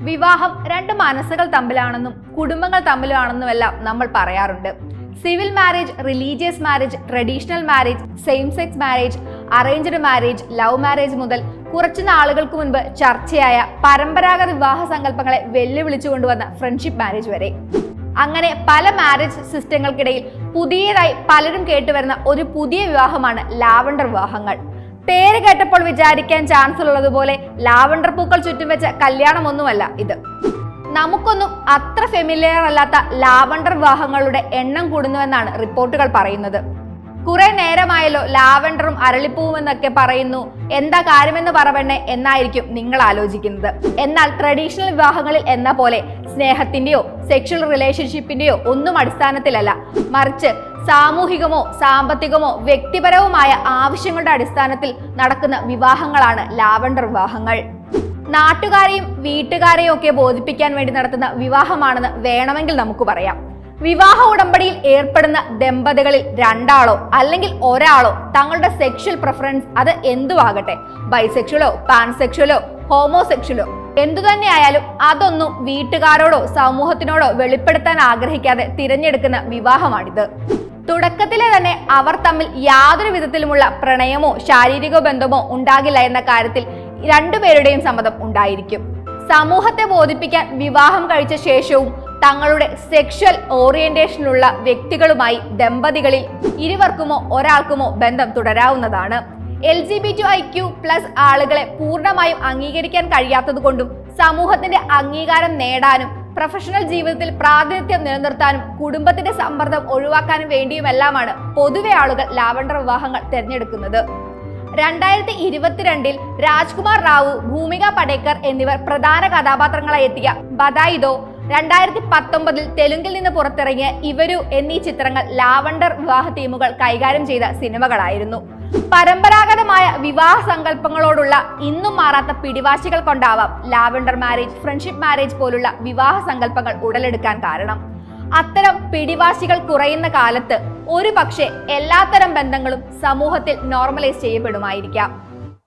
വിവാഹം രണ്ട് മനസ്സുകൾ തമ്മിലാണെന്നും കുടുംബങ്ങൾ തമ്മിലാണെന്നുമെല്ലാം നമ്മൾ പറയാറുണ്ട്. Civil marriage religious marriage traditional marriage same sex marriage arranged marriage love marriage മുതൽ കുറച്ച് നാളുകൾക്ക് മുൻപ് ചർച്ചയായ പരമ്പരാഗത വിവാഹ സങ്കല്പങ്ങളെ വെല്ലുവിളിച്ചു കൊണ്ടുവന്ന ഫ്രണ്ട്ഷിപ്പ് മാരേജ് വരെ. അങ്ങനെ പല മാരേജ് സിസ്റ്റങ്ങൾക്കിടയിൽ പുതിയതായി പലരും കേട്ടുവരുന്ന ഒരു പുതിയ വിവാഹമാണ് ലാവണ്ടർ വിവാഹങ്ങൾ. പേര് കേട്ടപ്പോൾ വിചാരിക്കാൻ ചാൻസ് ഉള്ളതുപോലെ ലാവണ്ടർ പൂക്കൾ ചുറ്റും വെച്ച കല്യാണമൊന്നുമല്ല ഇത്. നമുക്കൊന്നും അത്ര ഫെമിലിയർ അല്ലാത്ത ലാവണ്ടർ വിവാഹങ്ങളുടെ എണ്ണം കൂടുന്നുവെന്നാണ് റിപ്പോർട്ടുകൾ പറയുന്നത്. കുറെ നേരമായല്ലോ ലാവണ്ടറും അരളിപ്പൂവും എന്നൊക്കെ പറയുന്നു. എന്താ കാര്യമെന്ന് പറവണ്ണേ എന്നായിരിക്കും നിങ്ങൾ ആലോചിക്കുന്നത്. എന്നാൽ ട്രഡീഷണൽ വിവാഹങ്ങളിൽ എന്ന പോലെ സ്നേഹത്തിന്റെയോ സെക്ഷൽ റിലേഷൻഷിപ്പിന്റെയോ ഒന്നും അടിസ്ഥാനത്തിലല്ല. മറിച്ച് സാമൂഹികമോ സാമ്പത്തികമോ വ്യക്തിപരവുമായ ആവശ്യങ്ങളുടെ അടിസ്ഥാനത്തിൽ നടക്കുന്ന വിവാഹങ്ങളാണ് ലാവണ്ടർ വിവാഹങ്ങൾ. നാട്ടുകാരെയും വീട്ടുകാരെയും ഒക്കെ ബോധിപ്പിക്കാൻ വേണ്ടി നടത്തുന്ന വിവാഹമാണെന്ന് വേണമെങ്കിൽ നമുക്ക് പറയാം. വിവാഹ ഉടമ്പടിയിൽ ഏർപ്പെടുന്ന ദമ്പതികളിൽ രണ്ടാളോ അല്ലെങ്കിൽ ഒരാളോ തങ്ങളുടെ സെക്ഷൽ പ്രിഫറൻസ് അത് എന്തുവാകട്ടെ? ബൈസെക്ഷലോ പാൻസെക്ഷലോ ഹോമോസെക്ഷലോ എന്തു തന്നെയായാലും അതൊന്നും വീട്ടുകാരോടോ സമൂഹത്തിനോടോ വെളിപ്പെടുത്താൻ ആഗ്രഹിക്കാതെ തിരഞ്ഞെടുക്കുന്ന വിവാഹമാണിത്. തുടക്കത്തിലെ തന്നെ അവർ തമ്മിൽ യാതൊരു വിധത്തിലുമുള്ള പ്രണയമോ ശാരീരിക ബന്ധമോ ഉണ്ടാകില്ല എന്ന കാര്യത്തിൽ രണ്ടുപേരുടെയും സമ്മതം ഉണ്ടായിരിക്കും. സമൂഹത്തെ ബോധിപ്പിക്കാൻ വിവാഹം കഴിച്ച ശേഷവും തങ്ങളുടെ സെക്ഷൽ ഓറിയന്റേഷനുള്ള വ്യക്തികളുമായി ദമ്പതികളിൽ ഇരുവർക്കുമോ ഒരാൾക്കുമോ ബന്ധം തുടരാവുന്നതാണ്. L G B T I Q plus ആളുകളെ പൂർണമായും അംഗീകരിക്കാൻ കഴിയാത്തതുകൊണ്ടും സമൂഹത്തിന്റെ അംഗീകാരം നേടാനും പ്രൊഫഷണൽ ജീവിതത്തിൽ പ്രാതിനിധ്യം നിലനിർത്താനും കുടുംബത്തിന്റെ സമ്മർദ്ദം ഒഴിവാക്കാനും വേണ്ടിയുമെല്ലാമാണ് പൊതുവെ ആളുകൾ ലാവണ്ടർ വിവാഹങ്ങൾ തിരഞ്ഞെടുക്കുന്നത്. രണ്ടായിരത്തി ഇരുപത്തിരണ്ടിൽ രാജ്കുമാർ റാവു ഭൂമിക പടേക്കർ എന്നിവർ പ്രധാന കഥാപാത്രങ്ങളായി എത്തിയ ബദായിദോ രണ്ടായിരത്തി പത്തൊമ്പതിൽ തെലുങ്കിൽ നിന്ന് പുറത്തിറങ്ങിയ ഇവരു എന്നീ ചിത്രങ്ങൾ ലാവണ്ടർ വിവാഹ തീമുകൾ കൈകാര്യം ചെയ്ത സിനിമകളായിരുന്നു. പരമ്പരാഗതമായ വിവാഹ സങ്കല്പങ്ങളോടുള്ള ഇന്നും മാറാത്ത പിടിവാശികൾ കൊണ്ടാവാം ലാവൻഡർ മാരേജ് ഫ്രണ്ട്ഷിപ്പ് മാരേജ് പോലുള്ള വിവാഹ സങ്കല്പങ്ങൾ ഉടലെടുക്കാൻ കാരണം. അത്തരം പിടിവാശികൾ കുറയുന്ന കാലത്ത് ഒരു പക്ഷേ എല്ലാത്തരം ബന്ധങ്ങളും സമൂഹത്തിൽ നോർമലൈസ് ചെയ്യപ്പെടുമായിരിക്കാം.